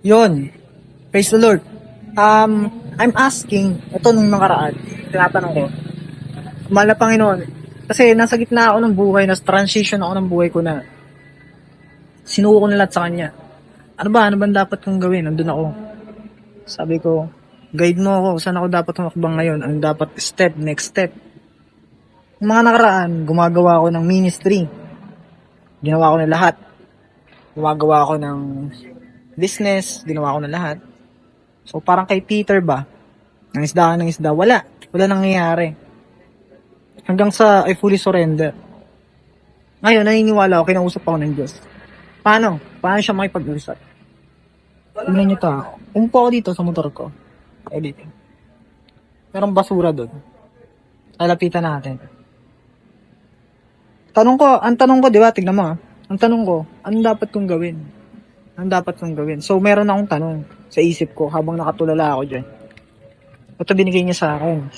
Yun. Praise the Lord. Um, I'm asking, ito nung nakaraan, tinatanong ko, mahal Panginoon, kasi nasa gitna ako ng buhay, nasa transition ako ng buhay ko na sinuko ko na lahat sa Kanya. Ano ba? Ano ba dapat kong gawin? Nandun ako. Sabi ko, guide mo ako. Saan ako dapat humakbang ngayon? Ang dapat step, next step. Yung mga nakaraan, gumagawa ako ng ministry. Ginawa ko na lahat. Gumagawa ako ng business. Ginawa ko na lahat. So, parang kay Peter ba? Nang isda ka ng isda. Wala. Wala nangyayari. Hanggang sa I fully surrender. Ngayon, naniniwala ako, kinausap ako ng Diyos. Paano? Paano siya makipag-usap? Tingnan niyo to. Umupo ako dito sa motor ko. Editing. Merong basura doon. Lalapitan natin. Tanong ko, ang tanong ko, di ba, tignan mo ha. Ang tanong ko, anong dapat kong gawin? Anong dapat kong gawin? So, meron akong tanong sa isip ko habang nakatulala ako dyan. Ito binigay niya sa akin.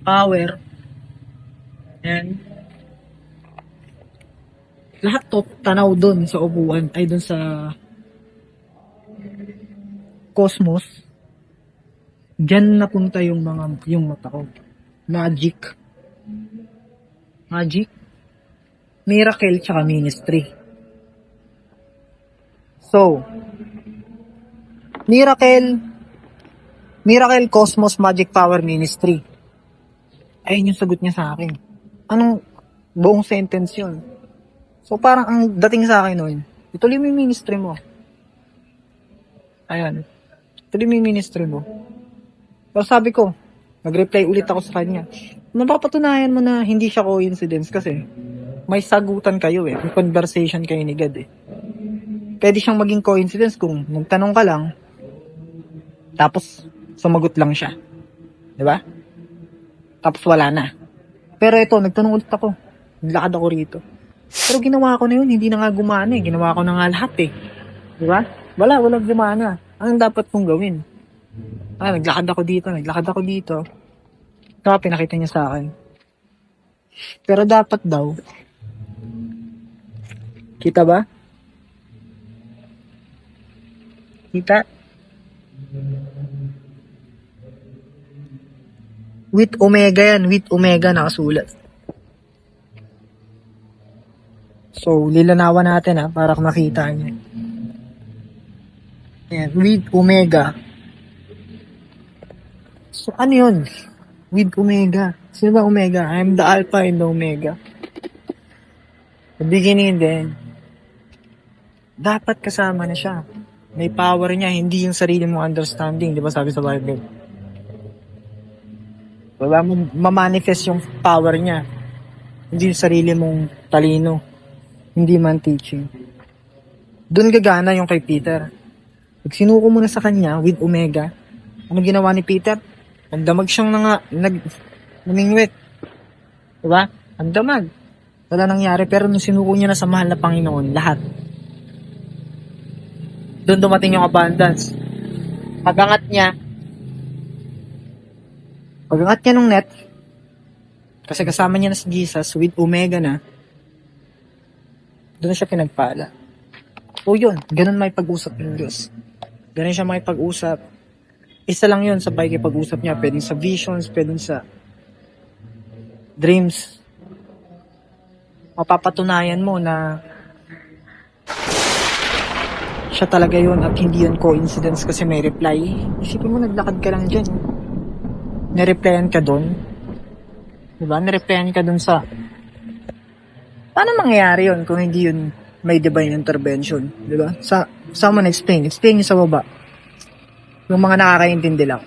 Power. And lahat to tanaw doon sa upuan ay doon sa cosmos diyan napunta yung mga yung mata ko magic magic miracle tsaka ministry so miracle miracle cosmos magic power ministry ayun yung sagot niya sa akin anong buong sentence yun So parang ang dating sa akin nun, ituloy mo yung ministry mo. Ayan. Ituloy mo yung ministry mo. Pero sabi ko, nag-reply ulit ako sa kanya. Napapatunayan mo na hindi siya coincidence kasi may sagutan kayo eh. May conversation kayo ni God eh. Pwede siyang maging coincidence kung nagtanong ka lang, tapos sumagot lang siya. Di ba? Tapos wala na. Pero ito, nagtanong ulit ako. Naglakad ako rito. Pero ginawa ko na yun, hindi na nga gumana eh. Ginawa ko na nga lahat eh. Di ba? Wala, walang gumana. Anong dapat kong gawin? Ah, naglakad ako dito, naglakad ako dito. Ito nga, pinakita niya sa akin. Pero dapat daw, kita ba? Kita? With Omega yan, with Omega nakasulat. So, lilanawan natin ha, para makita niyo. Ayan, with Omega. So, ano yun? With Omega. Sino ba Omega? I'm the Alpha and the Omega. The beginning and. Dapat kasama na siya. May power niya, hindi yung sarili mong understanding. Di ba sabi sa Bible? Wala mo mamanifest yung power niya. Hindi yung sarili mong talino hindi man teaching. Doon gagana yung kay Peter. Pag sinuko mo na sa kanya with Omega, ano ginawa ni Peter? Nagdamag siyang nga, nag, namingwit. Diba? Ang damag. Wala nangyari, pero nung sinuko niya na sa mahal na Panginoon, lahat. Doon dumating yung abundance. Pagangat niya, pagangat niya nung net, kasi kasama niya na si Jesus with Omega na, doon siya pinagpala. O yun, ganun may pag-usap ng Diyos. Ganun siya may pag-usap. Isa lang yun sa pag-usap niya. Pwedeng sa visions, pwedeng sa dreams. Mapapatunayan mo na siya talaga yun at hindi yun coincidence kasi may reply. Isipin mo, naglakad ka lang dyan. Nireplyan ka doon. Diba? Nireplyan ka doon sa Paano mangyayari yun kung hindi yun may divine intervention? Di ba? Sa, someone explain. Explain nyo sa baba. Yung mga nakakaintindi lang.